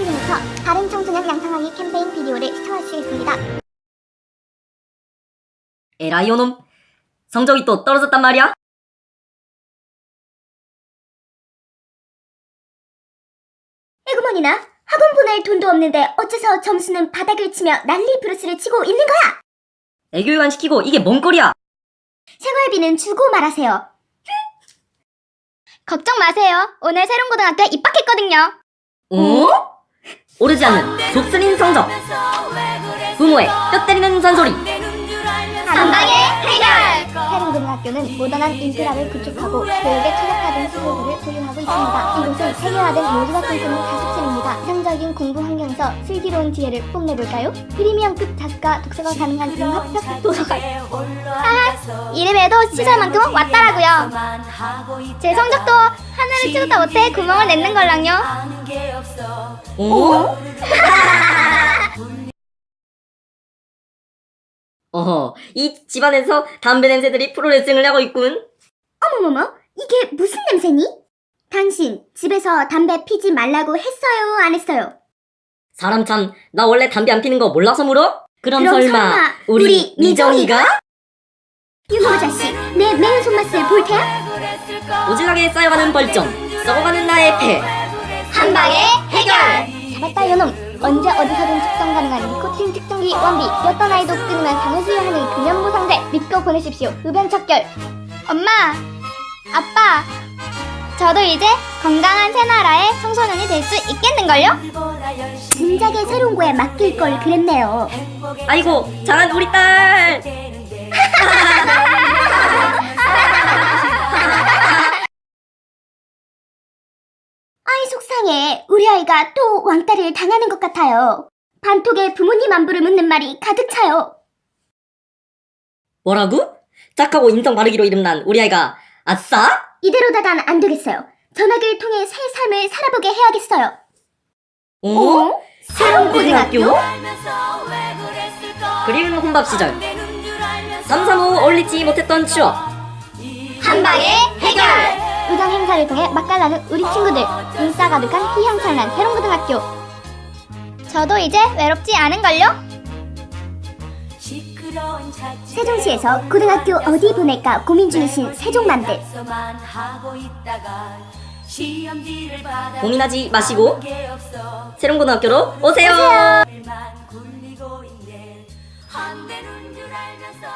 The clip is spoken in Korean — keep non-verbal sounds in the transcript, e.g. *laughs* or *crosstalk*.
지금부터 다른 청소년 양성하기 캠페인 비디오를 시청하시겠습니다. 에라이 요놈 성적이 또 떨어졌단 말이야? 에그머니나 학원 보낼 돈도 없는데 어째서 점수는 바닥을 치며 난리 브루스를 치고 있는 거야? 애교육안 시키고 이게 뭔 꼴이야? 생활비는 주고 말하세요. 걱정 마세요. 오늘 새롱고등학교에 입학했거든요. 어? 오르지 않는 속쓰린 성적. 부모의 뼈 때리는 잔소리. 한방의 해결! 새롱고등학교는 모던한 인프라를 구축하고 교육에 최적화된 시설들을 보유하고 있습니다. 이곳은 세계화된 모두가 꿈꾸는 가십실입니다. 이상적인 공부 환경에서 슬기로운 지혜를 뽐내볼까요? 프리미엄급 작가 독서가 가능한 융합적 도서관. 하하, 이름에도 시설만큼은 왔다라고요. 제 성적도 하늘을 치우다 못해 구멍을 냈는 걸랑요. 어? *laughs* *laughs* 어허 이 집안에서 담배 냄새들이 프로레슬링을 하고 있군 어머머머, 이게 무슨 냄새니? 당신 집에서 담배 피지 말라고 했어요, 안 했어요? 사람 참 나 원래 담배 안 피는 거 몰라서 물어? 그럼, 그럼 설마, 설마 우리, 우리 미정이가? 유머 자식, 내 매운 손맛을 볼 테야? 오질하게 쌓여가는 벌점 썩어가는 나의 폐 한방에 해결! 잡았다 요놈! 언제 어디서든 측정 가능한 니 코틴 측정기 완비 어떤 아이도 끊으면 상을 수여하는 근현무상대 믿고 보내십시오. 흡연척결. 엄마 아빠 저도 이제 건강한 새나라의 청소년이 될 수 있겠는걸요? 진작에 새로운 거에 맡길 걸 그랬네요. 아이고 잘한 우리 딸. *laughs* 아이 속상해. 우리 아이가 또 왕따를 당하는 것 같아요 반톡에 부모님 안부를 묻는 말이 가득 차요 뭐라고? 착하고 인성 바르기로 이름난 우리 아이가 아싸? 이대로다간 안 되겠어요. 전학을 통해 새 삶을 살아보게 해야겠어요. 어? 새로운 고등학교? 그리운 혼밥 시절 3, 3, 5 어울리지 못했던 추억 한방에 해결! 의정 행사를 통해 맛깔나는 우리 친구들. 인싸 가득한 희향찬란 새롱고등학교. 저도 이제 외롭지 않은걸요? 세종시에서 고등학교 어디 보낼까 고민 중이신 세종맘들. 고민하지 마시고 세롱고등학교로 오세요. 굴리고 있네 안 되는 줄 알면서